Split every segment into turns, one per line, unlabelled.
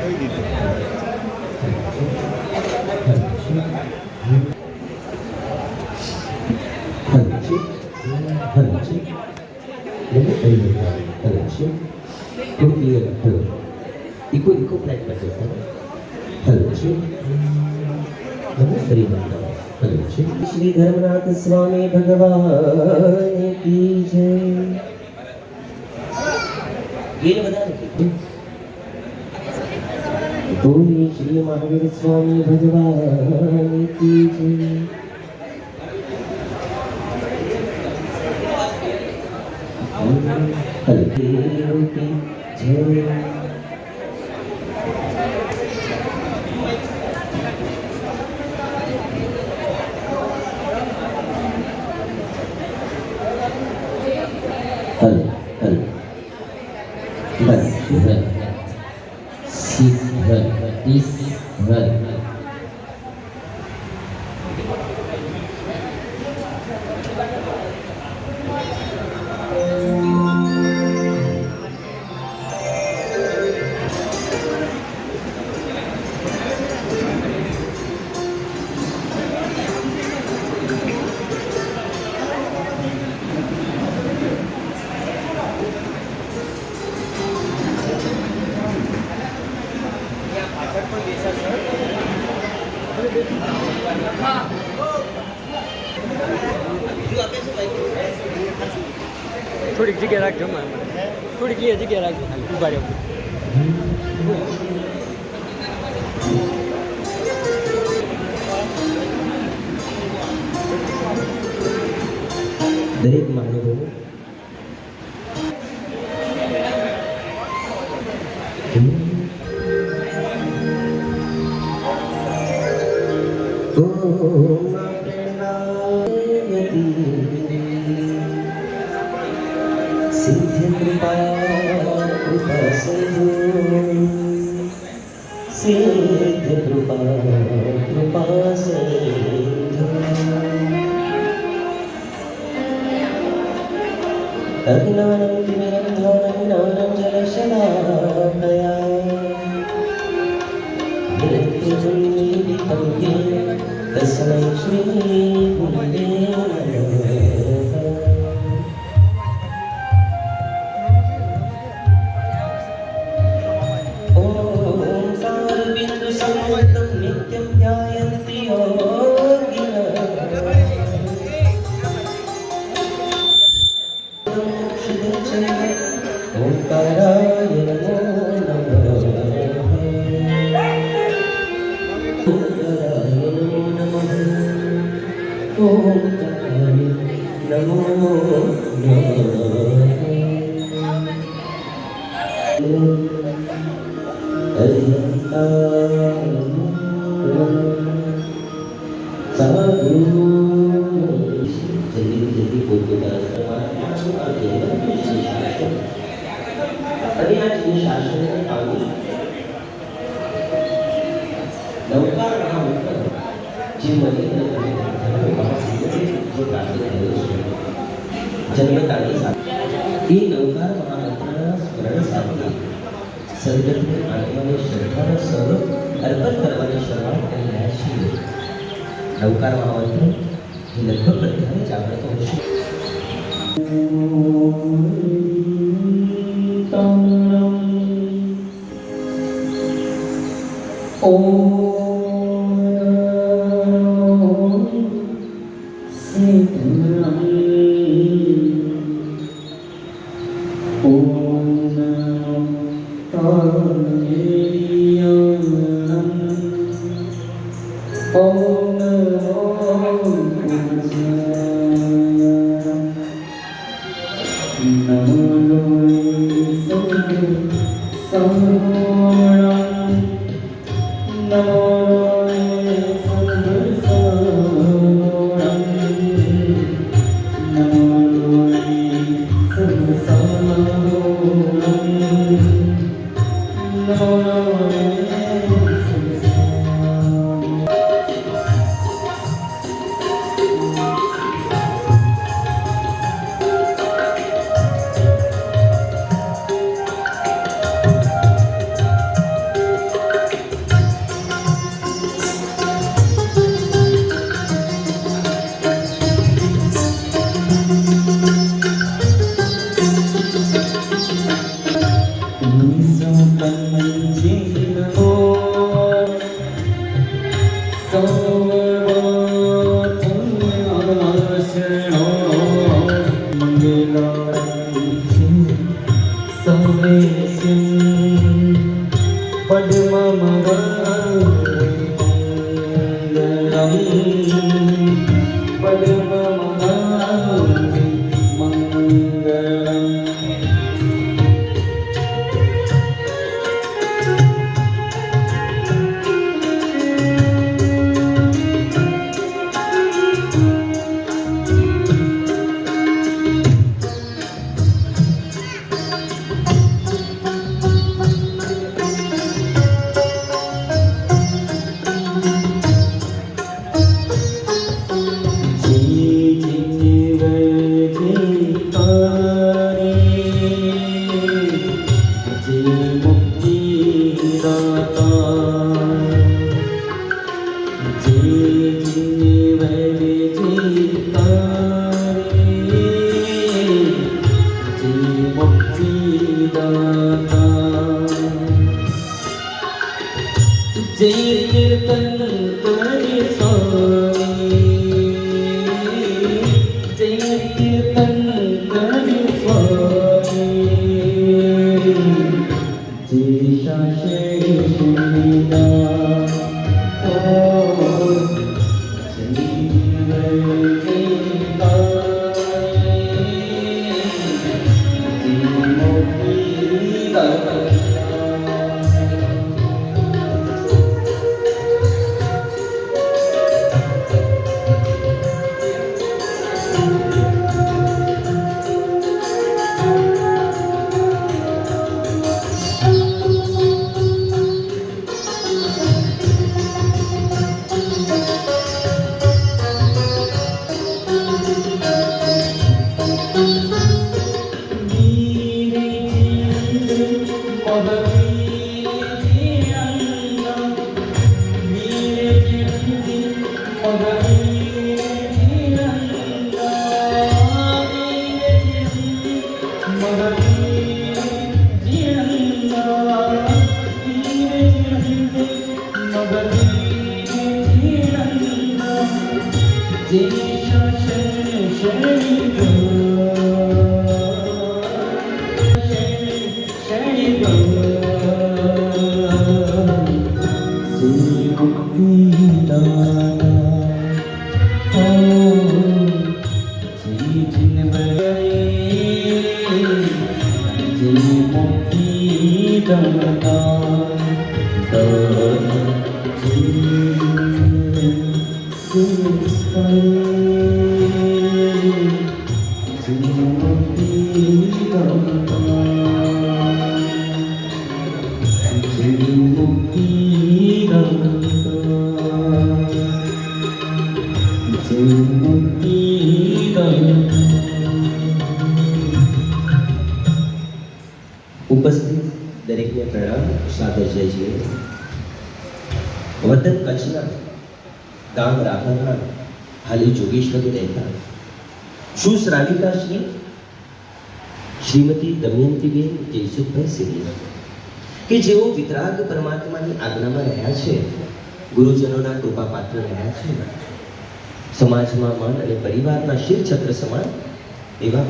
કહી દીધું થોડું clear hello echo echo flat પર જતો હલો છે તમે ફરી બતાવો હલો છે
શ્રી ધર્મનાથ સ્વામી ભગવાન કી જય. ગીર ઓમ શ્રી મહાવીર સ્વામી ભગવાન કી જય.
હરે
થોડીક જગ્યા રાખજો મારે થોડીક એ જગ્યા રાખજો ખાલી ઊભા
દરેક મહાનુભાવો
una muy કીર્તન કરી
Krishna Mata, વિતરાગ પરમાત્માની આજ્ઞામાં રહ્યા છે? ગુરુજનોના કૃપા પાત્ર રહ્યા છે? સમાજમાં મન અને પરિવારના શિરછત્ર સમાન એવા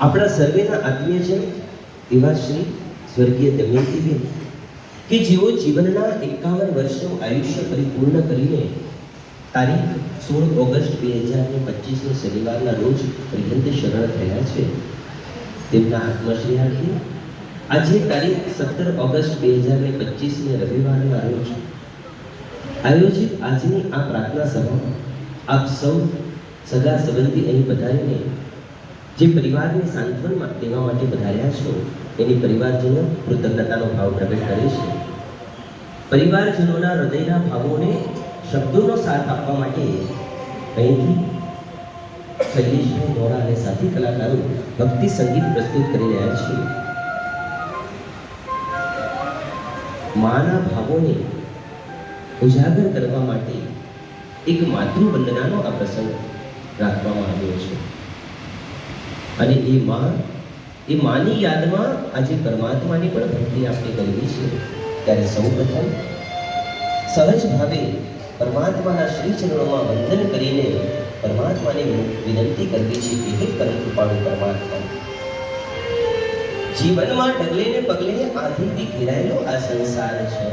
આપણા સર્વેના આત્મીયજન એવા શ્રી સ્વર્ગીય દમયંતીબેન કે જેઓ જીવનના એકાવન વર્ષનું આયુષ્ય પરિપૂર્ણ કરીને તારીખ સોળ ઓગસ્ટ બે હજાર ને પચીસને શનિવારના રોજ પર્યંત શરણ થયા છે. તેમના આત્મશ્રેયાથી આજે તારીખ સત્તર ઓગસ્ટ બે હજાર ને પચીસને રવિવારે આયોજન આયોજિત આજની આ પ્રાર્થના સભામાં આપ સૌ સગા સંબંધી અહીં પધારીને જે પરિવારને સાંત્વન દેવા માટે પધાર્યા છો, એની પરિવારજનો કૃતજ્ઞતાનો ભાવ પ્રગટ કરે છે. પરિવારજનોના હૃદયના ભાવોને શબ્દોનો સાથ આપવા માટે અહીંથી શૈલેષભાઈ નોરા અને સાથી કલાકારો ભક્તિ સંગીત પ્રસ્તુત કરી રહ્યા છે. માના ભાવોને ઉજાગર કરવા માટે એક માતૃવંદનાનો આ પ્રસંગ રાખવામાં આવ્યો છે. અને એ માં, એ માની યાદમાં આજે પરમાત્માની પણ ભક્તિ આપણે કરવી છે. ત્યારે સૌપ્રથમ સહજ ભાવે પરમાત્માના શ્રી ચરણોમાં વંદન કરીને પરમાત્માને વિનંતી કરવી છે કે હે પરમ કૃપાળુ પરમાત્મા જીવનમાં ડગલે ને પગલે આંધીથી ઘેરાયેલો આ સંસાર છે.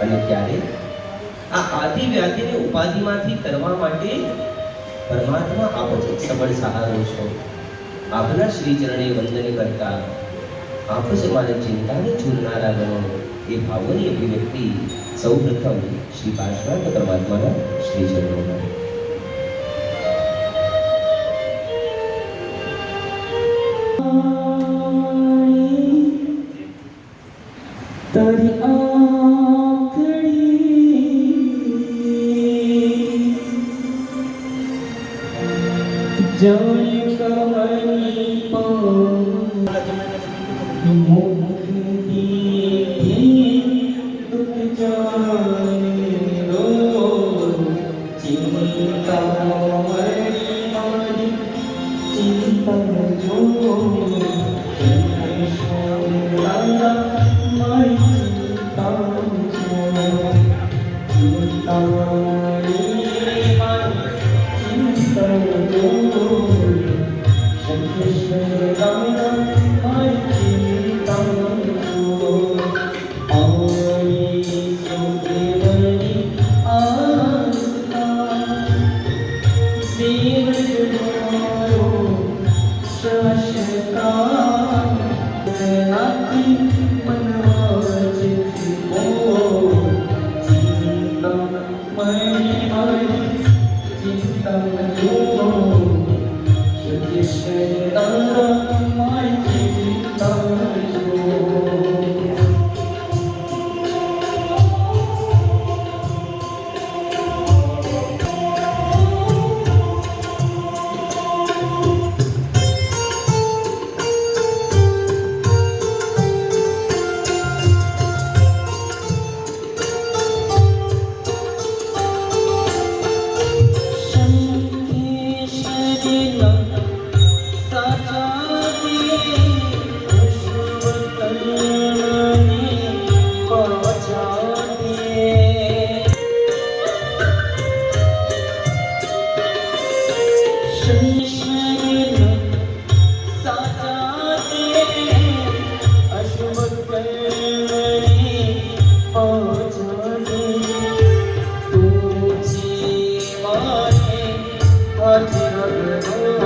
અને ત્યારે આ આદિ વ્યાધિને ઉપાધિમાંથી કરવા માટે પરમાત્મા આપ જ સબળ સહારો છો. આપના શ્રી ચરણે વંદન કરતા આપ જ અમારી ચિંતાને ચૂરનારા બનો એ ભાવોની અભિવ્યક્તિ સૌ પ્રથમ શ્રી પાર્શ્વનાથ પરમાત્માના શ્રી ચરણોમાં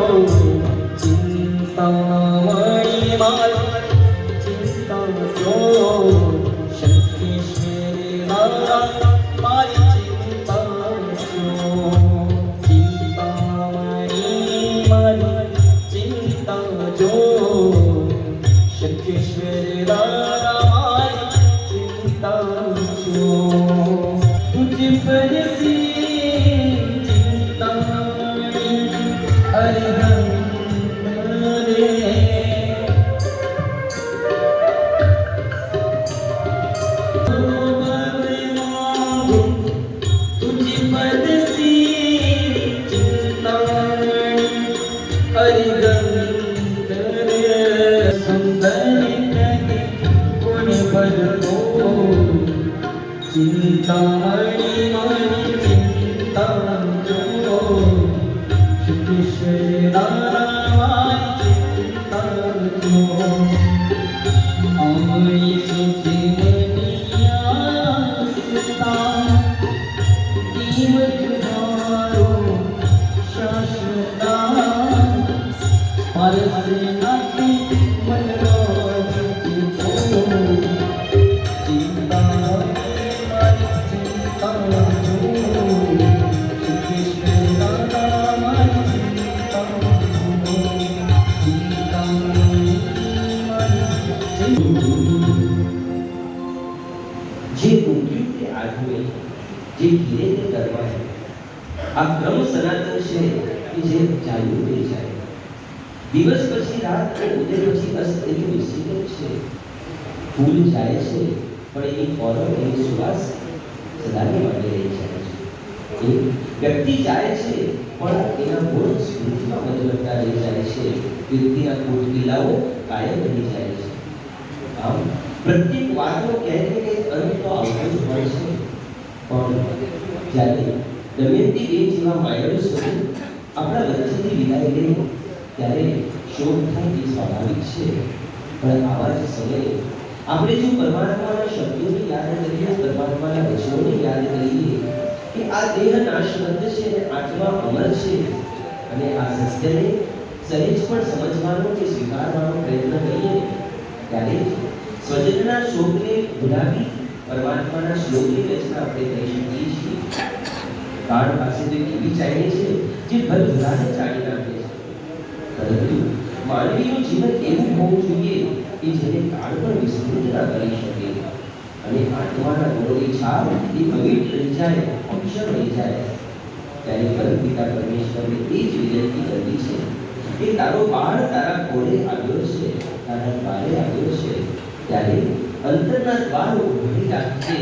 路尽头 अरहंत
જે ઉગ્યું તે આઠમે જે ધીરે તે કરવા છે આ ક્રમ સનાતન છે કે જે ચાલુ રહી જાય દિવસ પછી રાત અને ઉદય પછી અસ્ત એની વિશિષ્ટ છે ફૂલ જાય છે પણ એની ફોરમ એની સુવાસ સદાને માટે રહી જાય છે એ વ્યક્તિ જાય છે પણ એના ગુણ સ્મૃતિમાં બદલતા રહી જાય છે વ્યક્તિના કુટ કિલ્લાઓ કાયમ રહી જાય છે આમ પ્રત્યેક વાતનો ક્યાંક ને અંત તો આવતો હોય છે. પણ જ્યારે દમયંતી દેવ જેવા માયળ સ્વરૂપ આપણા વચ્ચેથી વિદાય લે, ત્યારે શોક થાય એ સ્વાભાવિક છે. પણ આવા જ સમયે આપણે જો પરમાત્માના શબ્દોને યાદ કરીએ, પરમાત્માના વચનોને યાદ કરીએ કે આ દેહ નાશવંત છે અને આત્મા અમર છે અને આ સત્યને સહેજ પણ સમજવાનો કે સ્વીકારવાનો પ્રયત્ન કરીએ, ત્યારે સ્વજનના શોકને ભૂલાવી પરમાત્માના શ્લોકની રચના આપણે કરી શકીએ છીએ. કાળ પાસે તો એવી ચાયણી છે જે ભરભરાને ચાળી નાખે છે. પરંતુ માનવીનું જીવન એવું હોવું જોઈએ કે જેને કાળ પણ વિસ્તૃત ના કરી શકે. અને આત્માના ગુણોની છાપ એ પવિત્ર રહી જાય, અક્ષર રહી જાય. ત્યારે પરમ પિતા પરમેશ્વરને એ જ વિનંતી કરવી છે કે તારો બાળ તારા કોળે આવ્યો છે, તારા દ્વારે આવ્યો છે. ત્યારે અંતરના દ્વાર ઉઘડી રાખજે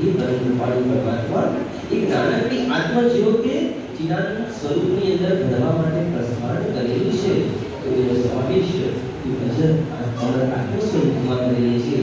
એ પરમ કૃપાળુ પરમાત્મા એક નાનકડી આત્મા જેવો કે ચિરાગ સ્વરૂપની અંદર ભરવા માટે પ્રસ્થાન કરેલું છે, તો એનો સમાવેશ ભજન આત્મા આત્મ સ્વરૂપમાં કરેલી છે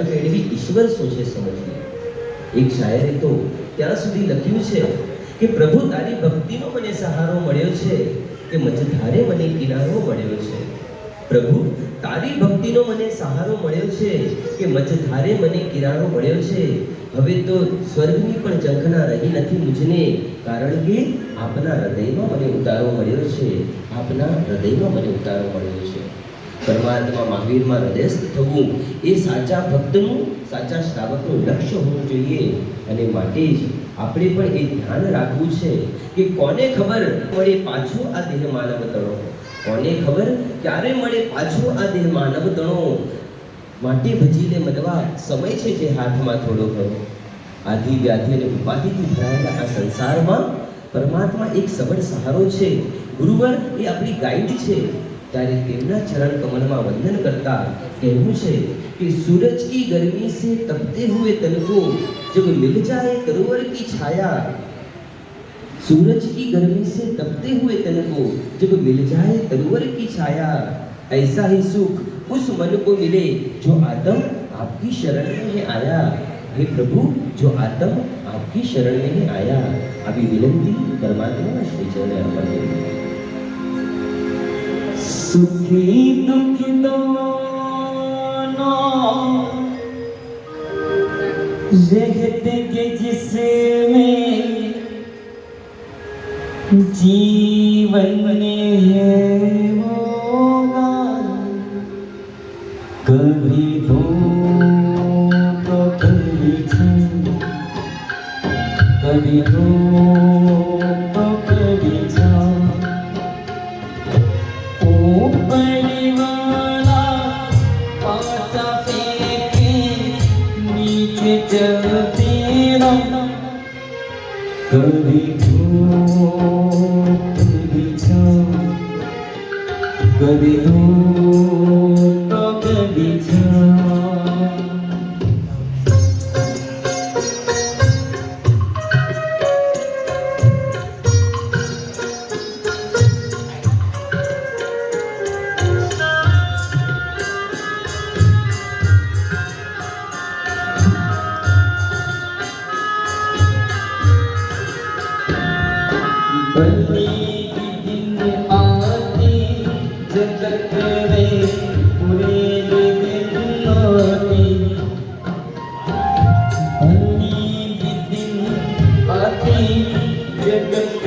જ્ઞાન મેળવી ઈશ્વર શું છે સમજવી એક શાયરે તો ત્યાં સુધી લખ્યું છે કે પ્રભુ તારી ભક્તિનો મને સહારો મળ્યો છે કે મજધારે મને કિનારો મળ્યો છે. પ્રભુ, તારી ભક્તિનો મને સહારો મળ્યો છે કે મજધારે મને કિનારો મળ્યો છે. હવે તો સ્વર્ગની પણ ઝંખના રહી નથી મુજને, કારણ કે આપના હૃદયમાં મને ઉતારો મળ્યો છે. આપના હૃદયમાં મને ઉતારો મળ્યો છે. પરમાત્મા મહાવીરમાં હૃદયસ્થ થવું એ સાચા ભક્તનું, સાચા શ્રાવકનું લક્ષ્ય હોવું જોઈએ. અને માટે જ આપણે પણ એ ધ્યાન રાખવું છે કે કોને ખબર મળે પાછો આ દેહ માનવ તણો? કોને ખબર ક્યારે મળે પાછો આ દેહ માનવ તણો? માટે ભજીને મળવા સમય છે જે હાથમાં થોડો ઘણો. આધિ વ્યાધિ અને ઉપાધિથી ભરાયેલા આ સંસારમાં પરમાત્મા એક સબળ સહારો છે. ગુરુવર એ આપણી ગાઈડ છે. ત્યારે તેમના ચરણ કમલમાં વંદન કરતા કહેવું છે કે सूरज की गर्मी से तपते हुए तन को जब मिल जाए तरोवर की छाया सूरज की गर्मी से तपते हुए तन को जब मिल जाए तरोवर की छाया ऐसा ही सुख उस मन को मिले जो आत्म आपकी शरण में है आया हे प्रभु जो आत्म आपकी शरण में है आया अभी विनंती परमात्मा श्री चरण अर्पण
સુખી દુઃખી દોનો રહેતે કે જિસે મે જીવન ને હે नीचे चलते रहो कभी धूप कभी छाँव कभी धूप happy.